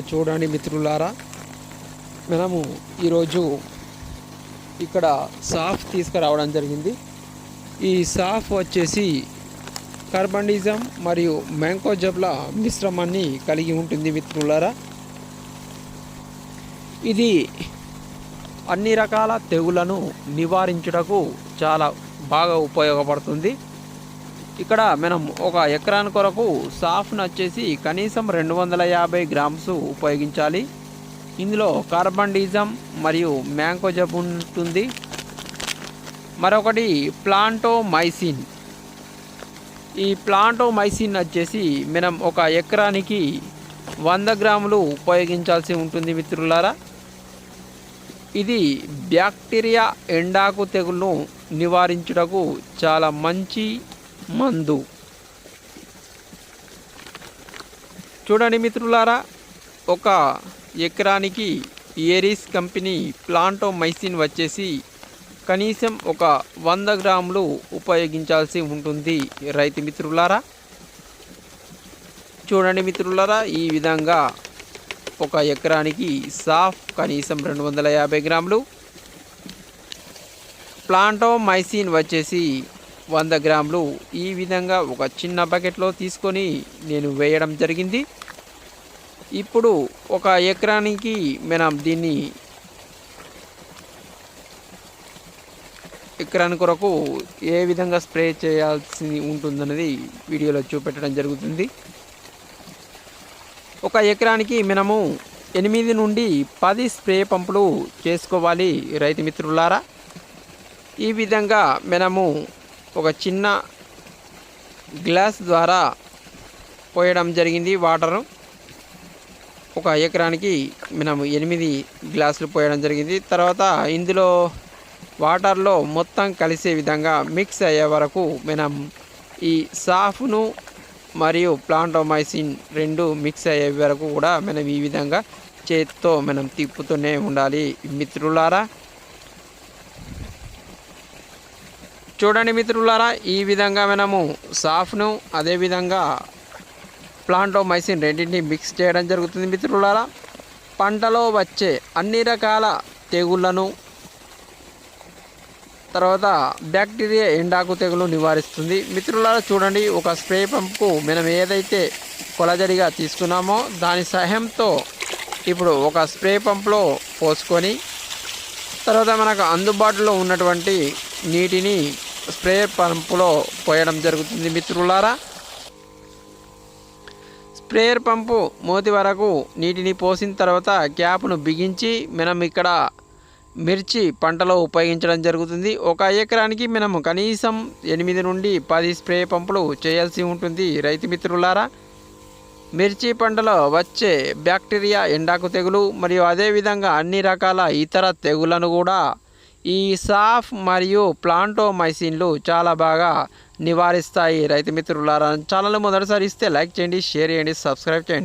చూడండి మిత్రులారా. మనము ఈరోజు ఇక్కడ సాఫ్ తీసుకురావడం జరిగింది. ఈ సాఫ్ వచ్చేసి కార్బండిజం మరియు మ్యాంకోజబ్ల మిశ్రమాన్ని కలిగి ఉంటుంది మిత్రులారా. ఇది అన్ని రకాల తెగులను నివారించుటకు చాలా బాగా ఉపయోగపడుతుంది. ఇక్కడ మనం ఒక ఎకరాని కొరకు సాఫ్ను వచ్చేసి కనీసం రెండు వందల యాభై గ్రామ్స్ ఉపయోగించాలి. ఇందులో కార్బండిజం మరియు మ్యాంకోజబ్ ఉంటుంది. మరొకటి ప్లాంటోమైసిన్. ఈ ప్లాంటోమైసిన్ వచ్చేసి మనం ఒక ఎకరానికి వంద గ్రాములు ఉపయోగించాల్సి ఉంటుంది మిత్రులారా. ఇది బ్యాక్టీరియా ఎండాకు తెగులను నివారించుటకు చాలా మంచి మందు. చూడండి మిత్రులారా ఒక ఎకరానికి ఏరిస్ కంపెనీ ప్లాంటో మైసిన్ వచ్చేసి కనీసం ఒక వంద గ్రాములు ఉపయోగించాల్సి ఉంటుంది రైతు మిత్రులారా. చూడండి మిత్రులారా ఈ విధంగా ఒక ఎకరానికి సాఫ్ కనీసం రెండు వందల యాభై గ్రాములు. ప్లాంటో మైసిన్ వచ్చేసి వంద గ్రాములు ఈ విధంగా ఒక చిన్న బకెట్లో తీసుకొని నేను వేయడం జరిగింది. ఇప్పుడు ఒక ఎకరానికి మనం దీన్ని ఎకరాని కొరకు ఏ విధంగా స్ప్రే చేయాల్సి ఉంటుందన్నది వీడియోలో చూపెట్టడం జరుగుతుంది. ఒక ఎకరానికి మనము ఎనిమిది నుండి పది స్ప్రే పంపులు చేసుకోవాలి రైతు మిత్రులారా. ఈ విధంగా మనము ఒక చిన్న గ్లాస్ ద్వారా పోయడం జరిగింది. వాటరు ఒక ఎకరానికి మనం ఎనిమిది గ్లాసులు పోయడం జరిగింది. తర్వాత ఇందులో వాటర్లో మొత్తం కలిసే విధంగా మిక్స్ అయ్యే వరకు మనం ఈ సాఫ్ను మరియు ప్లాంటోమైసిన్ రెండు మిక్స్ అయ్యే వరకు కూడా మనం ఈ విధంగా చేతితో మనం తిప్పుతూనే ఉండాలి. మిత్రులారా చూడండి మిత్రులారా ఈ విధంగా మనము సాఫ్ను అదేవిధంగా ప్లాంటోమైసిన్ రెండింటిని మిక్స్ చేయడం జరుగుతుంది మిత్రులారా. పంటలో వచ్చే అన్ని రకాల తెగుళ్ళను తర్వాత బ్యాక్టీరియా ఎండాకు తెగులు నివారిస్తుంది. మిత్రులారా చూడండి ఒక స్ప్రే పంప్కు మనం ఏదైతే కొలజడిగా తీసుకున్నామో దాని సహాయంతో ఇప్పుడు ఒక స్ప్రే పంప్లో పోసుకొని తర్వాత మనకు అందుబాటులో ఉన్నటువంటి నీటిని స్ప్రే పంపులో పోయడం జరుగుతుంది మిత్రులారా. స్ప్రేయర్ పంపు మోతి వరకు నీటిని పోసిన తర్వాత క్యాప్ను బిగించి మనం ఇక్కడ మిర్చి పంటలో ఉపయోగించడం జరుగుతుంది. ఒక ఎకరానికి మనం కనీసం ఎనిమిది నుండి పది స్ప్రే పంపులు చేయాల్సి ఉంటుంది రైతు మిత్రులారా. మిర్చి పంటలో వచ్చే బ్యాక్టీరియా ఎండాకు తెగులు మరియు అదేవిధంగా అన్ని రకాల ఇతర తెగులను కూడా ఈ సాఫ్ మరియు ప్లాంటోమైసిన్లు చాలా బాగా నివారిస్తాయి. రైతు మిత్రులారా ఛానల్ మొదటిసారి ఇస్తే లైక్ చేయండి షేర్ చేయండి సబ్స్క్రైబ్ చేయండి.